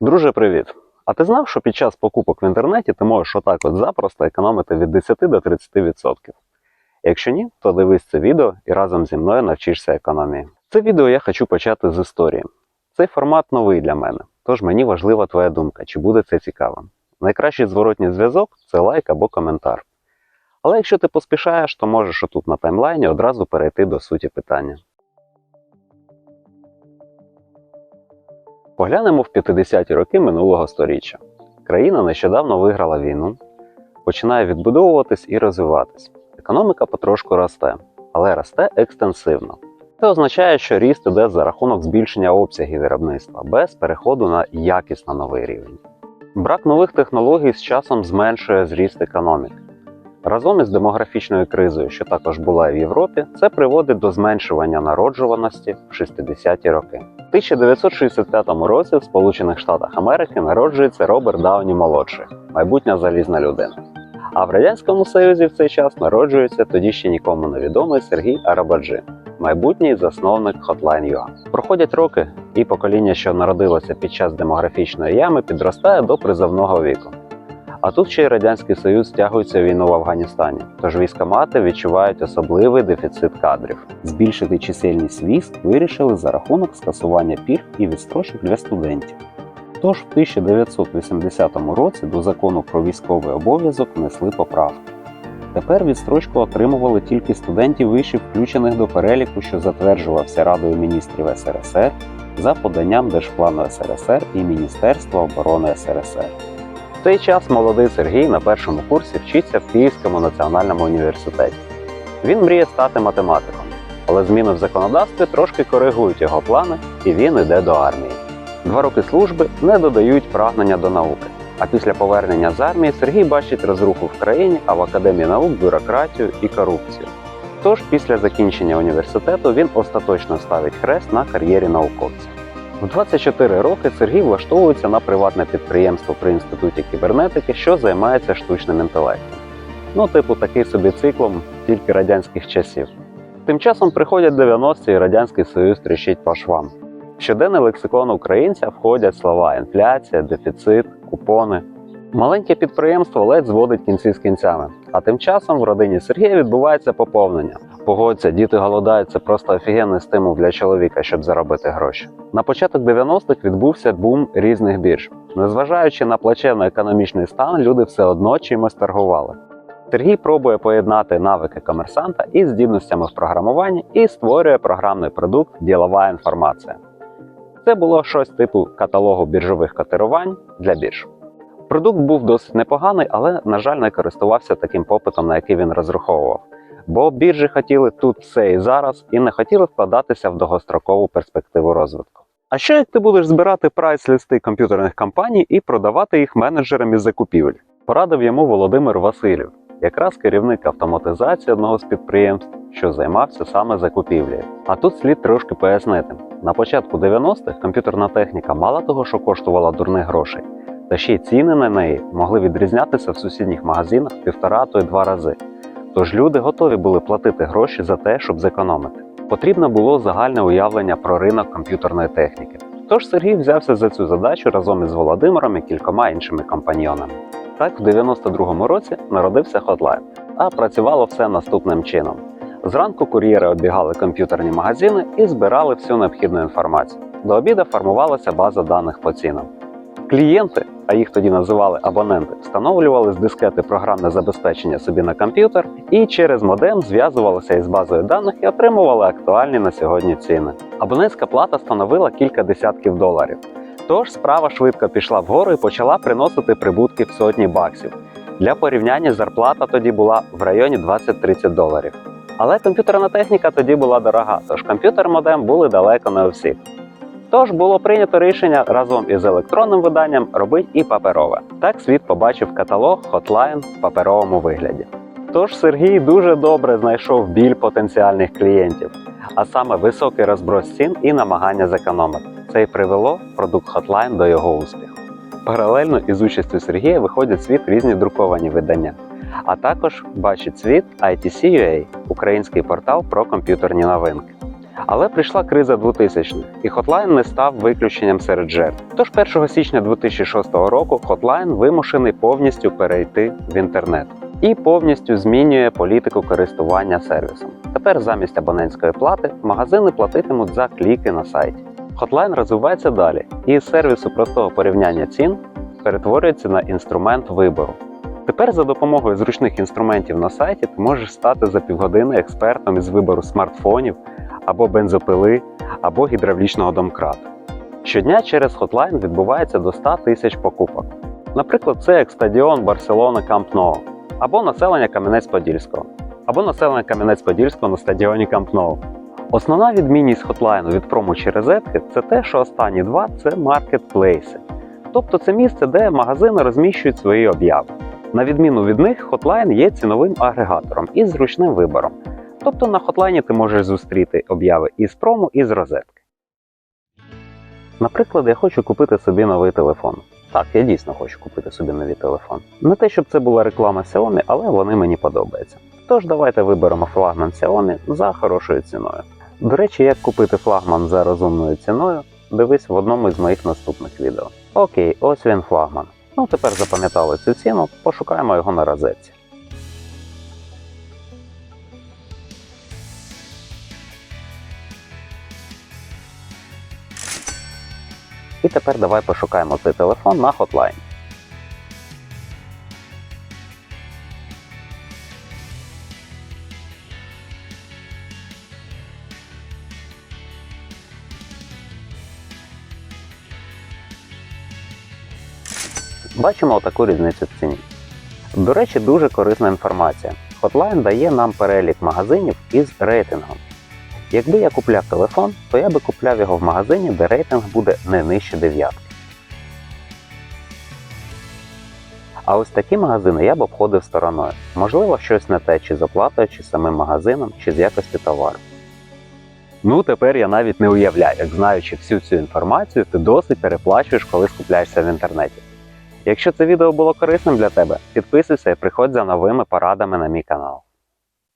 Друже, привіт! А ти знав, що під час покупок в інтернеті ти можеш отак от запросто економити від 10 до 30%? Якщо ні, то дивись це відео і разом зі мною навчишся економії. Це відео я хочу почати з історії. Цей формат новий для мене, тож мені важлива твоя думка, чи буде це цікаво. Найкращий зворотній зв'язок це лайк або коментар. Але якщо ти поспішаєш, то можеш отут на таймлайні одразу перейти до суті питання. Поглянемо в 50-ті роки минулого століття. Країна нещодавно виграла війну, починає відбудовуватись і розвиватись. Економіка потрошку росте, але росте екстенсивно. Це означає, що ріст іде за рахунок збільшення обсягів виробництва без переходу на якісно новий рівень. Брак нових технологій з часом зменшує зріст економіки. Разом із демографічною кризою, що також була в Європі, це приводить до зменшування народжуваності в 60-ті роки. В 1965 році в Сполучених Штатах Америки народжується Роберт Дауні молодший, майбутня залізна людина. А в Радянському Союзі в цей час народжується тоді ще нікому невідомий Сергій Арабаджи, майбутній засновник Hotline.ua. Проходять роки, і покоління, що народилося під час демографічної ями, підростає до призовного віку. А тут ще й Радянський Союз стягується війну в Афганістані, тож військомати відчувають особливий дефіцит кадрів. Збільшити чисельність військ вирішили за рахунок скасування пільг і відстрочок для студентів. Тож в 1980 році до закону про військовий обов'язок внесли поправки. Тепер відстрочку отримували тільки студентів вишів, включених до переліку, що затверджувався Радою міністрів СРСР за поданням Держплану СРСР і Міністерства оборони СРСР. Цей час молодий Сергій на першому курсі вчиться в Київському національному університеті. Він мріє стати математиком, але зміни в законодавстві трошки коригують його плани, і він йде до армії. Два роки служби не додають прагнення до науки. А після повернення з армії Сергій бачить розруху в країні, а в академії наук бюрократію і корупцію. Тож після закінчення університету він остаточно ставить хрест на кар'єрі науковця. В 24 роки Сергій влаштовується на приватне підприємство при інституті кібернетики, що займається штучним інтелектом. Ну, типу, такий собі циклом тільки радянських часів. Тим часом приходять 90-ті і Радянський Союз тріщить по швам. Щоденний лексикон українця входять слова інфляція, дефіцит, купони. Маленьке підприємство ледь зводить кінці з кінцями. А тим часом в родині Сергія відбувається поповнення. Погодься, діти голодають, це просто офігенний стимул для чоловіка, щоб заробити гроші. На початок 90-х відбувся бум різних бірж. Незважаючи на плачевний економічний стан, люди все одно чимось торгували. Сергій пробує поєднати навики комерсанта із здібностями в програмуванні і створює програмний продукт Ділова інформація. Це було щось типу каталогу біржових котирувань для бірж. Продукт був досить непоганий, але, на жаль, не користувався таким попитом, на який він розраховував. Бо біржі хотіли тут все і зараз і не хотіли вкладатися в довгострокову перспективу розвитку. А що як ти будеш збирати прайс-листи комп'ютерних компаній і продавати їх менеджерам із закупівель? Порадив йому Володимир Васильєв, якраз керівник автоматизації одного з підприємств, що займався саме закупівлею. А тут слід трошки пояснити: на початку 90-х комп'ютерна техніка мало того, що коштувала дурних грошей, та ще й ціни на неї могли відрізнятися в сусідніх магазинах півтора то й два рази. Тож люди готові були платити гроші за те, щоб зекономити. Потрібно було загальне уявлення про ринок комп'ютерної техніки. Тож Сергій взявся за цю задачу разом із Володимиром і кількома іншими компаньйонами. Так, в 92-му році народився Hotline, а працювало все наступним чином. Зранку кур'єри оббігали комп'ютерні магазини і збирали всю необхідну інформацію. До обіду формувалася база даних по цінам. Клієнти, а їх тоді називали абоненти, встановлювали з дискети програмне забезпечення собі на комп'ютер і через модем зв'язувалися із базою даних і отримували актуальні на сьогодні ціни. Абонентська плата становила кілька десятків доларів. Тож справа швидко пішла вгору і почала приносити прибутки в сотні баксів. Для порівняння зарплата тоді була в районі 20-30 доларів. Але комп'ютерна техніка тоді була дорога, тож комп'ютер модем були далеко не у всіх. Тож було прийнято рішення разом із електронним виданням робити і паперове. Так світ побачив каталог Hotline в паперовому вигляді. Тож Сергій дуже добре знайшов біль потенціальних клієнтів, а саме високий розброс цін і намагання зекономити. Це й привело продукт Hotline до його успіху. Паралельно із участю Сергія виходять світ різні друковані видання, а також бачить світ ITC.ua – український портал про комп'ютерні новинки. Але прийшла криза 2000-х, і Hotline не став виключенням серед жертв. Тож 1 січня 2006 року Hotline вимушений повністю перейти в інтернет і повністю змінює політику користування сервісом. Тепер замість абонентської плати магазини платитимуть за кліки на сайті. Hotline розвивається далі, і з сервісу простого порівняння цін перетворюється на інструмент вибору. Тепер за допомогою зручних інструментів на сайті ти можеш стати за півгодини експертом із вибору смартфонів або бензопили, або гідравлічного домкрата. Щодня через Hotline відбувається до 100 тисяч покупок. Наприклад, це як стадіон Барселона Камп Ноу, або населення Кам'янець-Подільського, або населення Кам'янець-Подільського на стадіоні Камп Ноу. Основна відмінність Hotline від прому чи розетки це те, що останні два це маркетплейси. Тобто це місце, де магазини розміщують свої обяви. На відміну від них, Hotline є ціновим агрегатором із зручним вибором. Тобто на Hotline ти можеш зустріти обяви із прому, і з розетки. Наприклад, я хочу купити собі новий телефон. Так, я дійсно хочу купити собі новий телефон. Не те, щоб це була реклама Xiaomi, але вони мені подобаються. Тож давайте виберемо флагман Xiaomi за хорошою ціною. До речі, як купити флагман за розумною ціною, дивись в одному із моїх наступних відео. Окей, ось він флагман. Ну тепер запам'ятали цю ціну, пошукаємо його на розетці. І тепер давай пошукаємо цей телефон на Hotline. Бачимо таку різницю в ціні. До речі, дуже корисна інформація. Hotline дає нам перелік магазинів із рейтингом. Якби я купляв телефон, то я би купляв його в магазині, де рейтинг буде не нижче дев'ятки. А ось такі магазини я б обходив стороною. Можливо, щось не те, чи з оплатою, чи самим магазином, чи з якості товару. Ну, тепер я навіть не уявляю, як знаючи всю цю інформацію, ти досить переплачуєш, коли скупляєшся в інтернеті. Якщо це відео було корисним для тебе, підписуйся і приходь за новими порадами на мій канал.